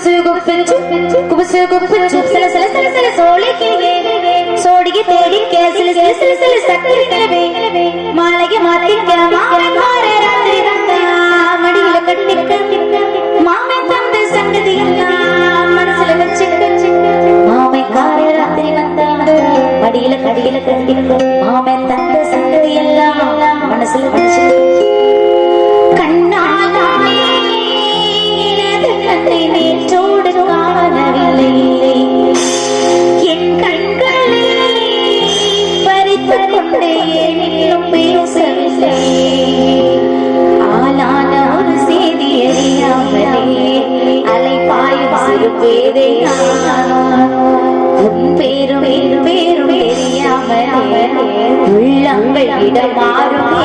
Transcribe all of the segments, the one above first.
குபசு குப்பிச்சு குபசு குப்பிச்சு சில சில சில சில சோழிக்கு சோடிக்கு தேடிக்க சில சில சில சில சக்கரிக்கிறவே மாலைக்கு மாத்திக்க மாற ராத்திரி தங்க மடியில கட்டிக்க மாமை தந்த சங்கதி எல்லாம் மனசுல வச்சுக்க மாமை கார ராத்திரி வந்த. மடியில கடியில கட்டிக்க தந்த தங்கள் இடமாறுமே.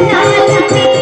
ना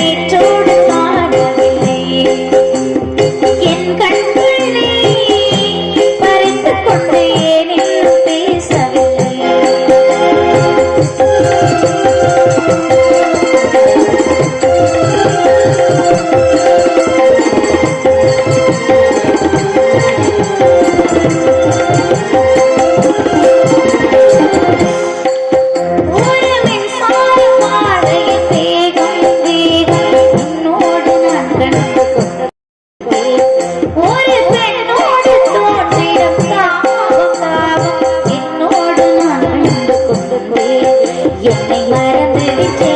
என்னை மறந்து விட்டேன்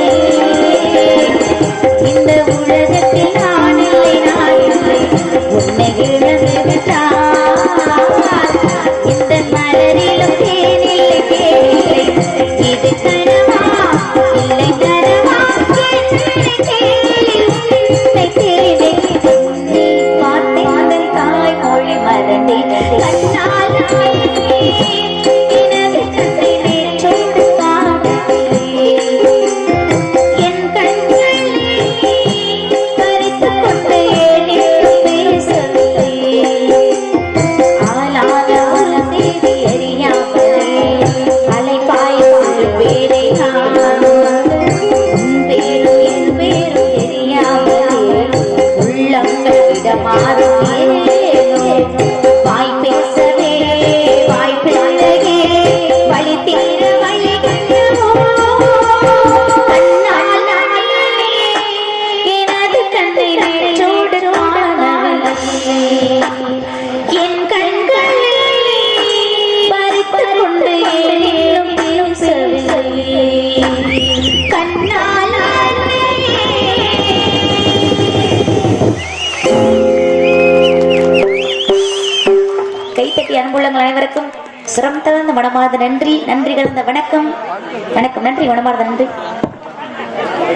मारो அன்புள்ளங்கள் அனைவருக்கும் சிரம் தகுந்த மனமார்ந்த நன்றி நன்றி கலந்த வணக்கம். வணக்கம் நன்றி மனமார்ந்த நன்றி.